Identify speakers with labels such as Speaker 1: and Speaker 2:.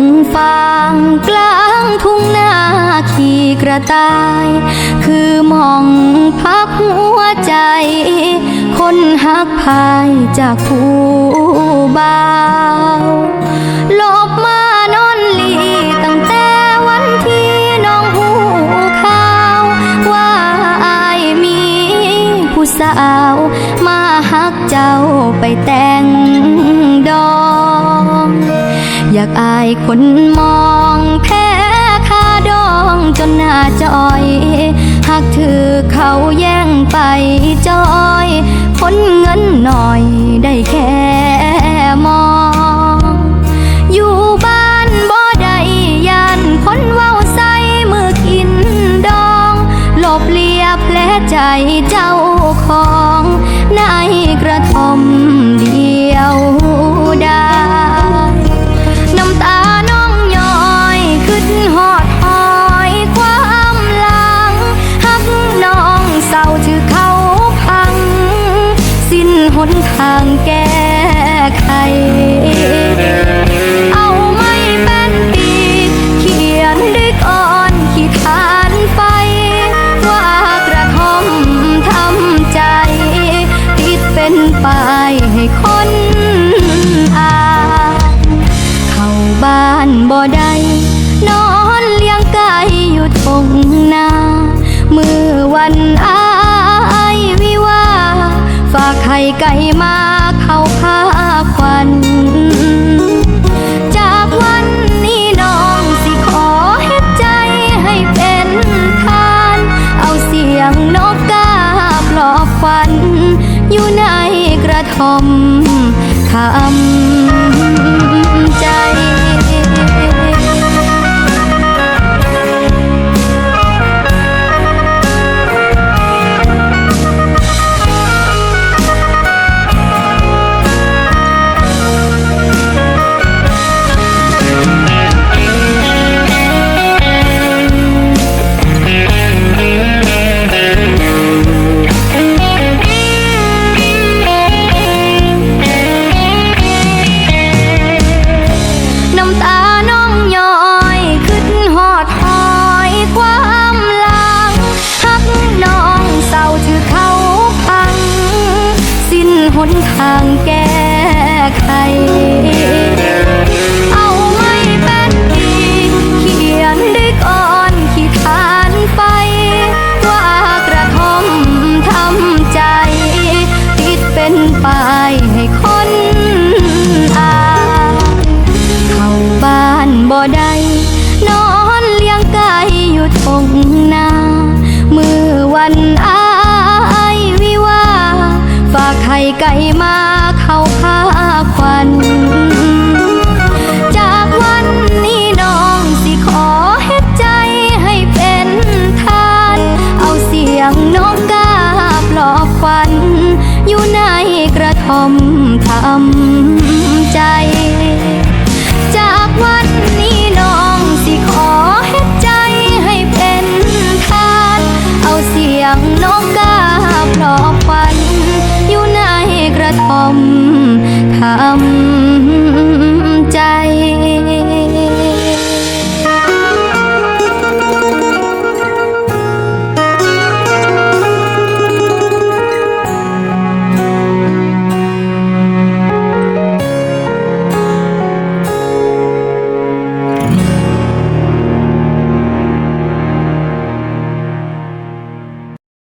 Speaker 1: งฟางกลางทุ่งนาขี่กระต่าย คือมองพักหัวใจ คนหักพายจากผู้บ่าวหลบมานอนหลีตั้งแต่วันที่น้องหูข่าว ว่าอายมีผู้สาว มาหักเจ้าไปแต่งดอง อยากอายคนมองแพ้คาดองจนหน้าจอยหากถือเขาแย่งไปจอยคนเงินหน่อยได้แค่มอง อยู่บ้านบ่ได้ยานคนเว้าใส่มือกินดองหลบเลียแผลใจเจ้าของในกระทอม นหนทางแก้ไข ไก่มาเข้าผ้าควันจากวันนี้น้องสิขอเฮ็ดใจให้เป็นทาน เอาเสียงนกกาปลอบควัน อยู่ในกระท่อมคำใจ นทางแก้ไข เอาไม่เป็นดีเขียนด้วยก่อนขีดานไฟ ว่ากระทอมทำใจ ติดเป็นป้ายให้คนอ่านเข้าบ้านบ่ไดนอนเลี้ยงไก่อยู่ทงนา มือวันอาวิวา ฝากไข่ไก่มาเข้าผ้าควันจากวันนี้น้องสิขอเฮ็ดใจให้เป็นทาน เอาเสียงน้องกาปลอบควัน อยู่ในกระท่อมทำ ใจ